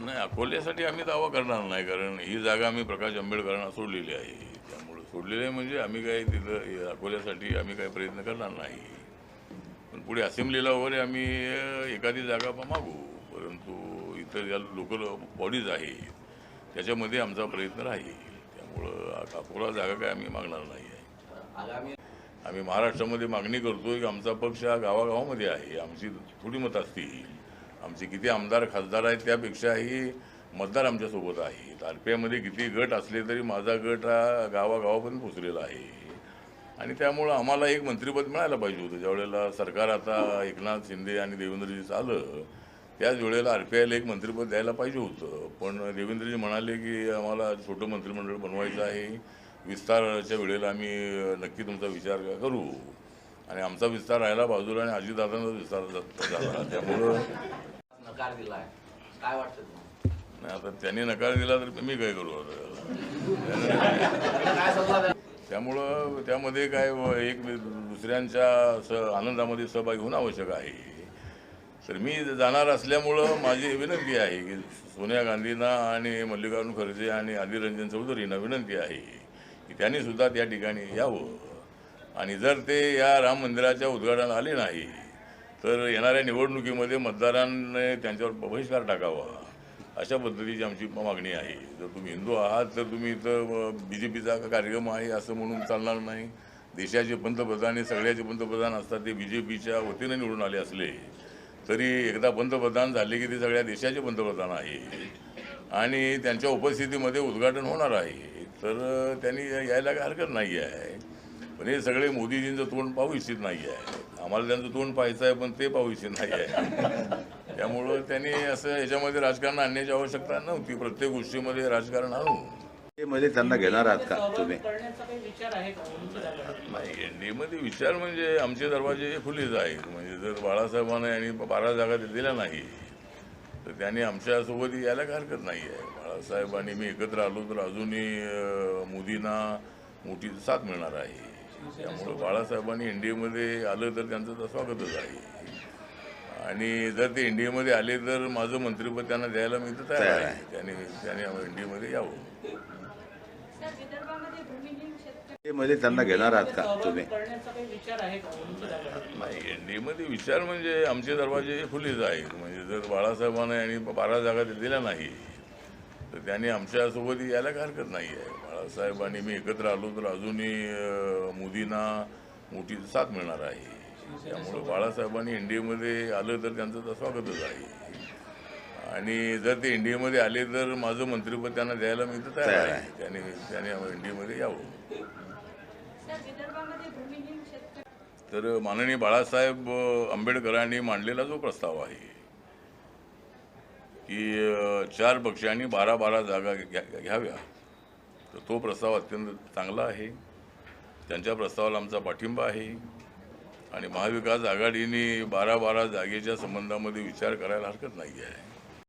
नाही अकोल्यासाठी आम्ही दावा करणार नाही कारण ही जागा आम्ही प्रकाश आंबेडकरांना सोडलेली आहे. त्यामुळे सोडलेली आहे म्हणजे आम्ही काही तिथं अकोल्यासाठी आम्ही काही प्रयत्न करणार नाही. पण पुढे असेंब्लीला वगैरे आम्ही एखादी जागा मागू. परंतु इतर ज्या लोकल बॉडीज आहेत त्याच्यामध्ये आमचा प्रयत्न राहील. त्यामुळं अकोला जागा काय आम्ही मागणार नाही. आहे आम्ही महाराष्ट्रामध्ये मागणी करतोय की आमचा पक्ष हा गावागावामध्ये आहे. आमची थोडी मतं असतील. आमचे किती आमदार खासदार आहेत त्यापेक्षाही मतदार आमच्यासोबत आहेत. आरपीआयमध्ये किती गट असले तरी माझा गट हा गावागावापर्यंत पोचलेला आहे. आणि त्यामुळं आम्हाला एक मंत्रिपद मिळायला पाहिजे होतं. ज्यावेळेला सरकार आता एकनाथ शिंदे आणि देवेंद्रजीचं आलं त्याच वेळेला आर पी आयला एक मंत्रिपद द्यायला पाहिजे होतं. पण देवेंद्रजी म्हणाले की आम्हाला छोटं मंत्रिमंडळ बनवायचं आहे. विस्ताराच्या वेळेला आम्ही नक्की तुमचा विचार करू. आणि आमचा विस्तार राहिला बाजूला आणि अजितदादांचा विस्तार झाला. त्यामुळं नकार दिलाय. काय वाटतं नाही आता त्यांनी नकार दिला तर मी काय करू आता? त्यामुळं त्यामध्ये काय एक दुसऱ्यांच्या स आनंदामध्ये सहभागी होणं आवश्यक आहे. तर मी जाणार असल्यामुळं माझी विनंती आहे की सोनिया गांधींना आणि मल्लिकार्जुन खरगे आणि आदिर रंजन चौधरींना विनंती आहे की त्यांनी सुद्धा त्या ठिकाणी यावं. आणि जर ते या राम मंदिराच्या उद्घाटनाला आले नाही तर येणाऱ्या निवडणुकीमध्ये मतदारांनी त्यांच्यावर बहिष्कार टाकावा. अशा पद्धतीची आमची मागणी आहे. जर तुम्ही हिंदू आहात तर तुम्ही इथं बी जे पीचा कार्यक्रम आहे असं म्हणून चालणार नाही. देशाचे पंतप्रधान हे सगळ्याचे पंतप्रधान असतात ते बी जे पीच्या वतीनं निवडून आले असले तरी एकदा पंतप्रधान झाले की ते सगळ्या देशाचे पंतप्रधान आहे. आणि त्यांच्या उपस्थितीमध्ये उद्घाटन होणार आहे. तर त्यांनी यायला काही हरकत नाही आहे पण हे सगळे मोदीजींचं तोंड पाहू इच्छित नाही आहे आम्हाला त्यांचं तोंड पाहायचं आहे पण ते पाहू इच्छित नाही आहे त्यामुळं त्यांनी असं याच्यामध्ये राजकारण आणण्याची आवश्यकता नव्हती. प्रत्येक गोष्टीमध्ये राजकारण आणू मध्ये त्यांना घेणार आहात का तुम्ही? करण्याचा काही विचार आहे का? उंची जागा नाही एनडीएमध्ये विचार म्हणजे आमचे दरवाजे खुलेच आहेत. म्हणजे जर बाळासाहेबांना यांनी बारा जागा दिल्या नाही तर त्यांनी आमच्यासोबत यायला काही हरकत नाही आहे बाळासाहेब आणि मी एकत्र आलो तर अजूनही मोदींना मोठी साथ मिळणार आहे. त्यामुळं बाळासाहेबांनी एनडीएमध्ये आलं तर त्यांचं तर स्वागतच आहे. आणि जर ते एनडीएमध्ये आले तर माझं मंत्रिपद त्यांना द्यायला मी तर तयार आहे. त्यांनी त्यांनी एनडीएमध्ये यावं. मध्ये त्यांना घेणार आहात का तुम्ही? करण्याचा काही विचार आहे का? उंची जागा नाही एनडीएमध्ये विचार म्हणजे आमचे दरवाजे खुलेच आहेत. म्हणजे जर बाळासाहेबांना यांनी बारा जागा दिल्या नाही तर त्यांनी आमच्यासोबत यायला हरकत नाही आहे. आणि मी एकत्र आलो तर अजूनही मोदींना मोठी साथ मिळणार आहे. त्यामुळं बाळासाहेबांनी एनडीएमध्ये आलं तर त्यांचं तर स्वागतच आहे. आणि जर ते एनडीएमध्ये आले तर माझं मंत्रिपद त्यांना द्यायला मी तर तयार आहे. त्यांनी त्यांनी एनडीएमध्ये यावं. सर विदर्भामध्ये भूमिहीन शेतकरी तर माननीय बाळासाहेब आंबेडकरांनी मांडलेला जो प्रस्ताव आहे की चार पक्षांनी बारा बारा जागा घ्या- घ्याव्या. तर तो प्रस्ताव अत्यंत चांगला आहे. त्यांच्या प्रस्तावाला आमचा पाठिंबा आहे. आणि महाविकास आघाडीने बारा बारा जागेच्या संबंधामध्ये विचार करायला हरकत नाही आहे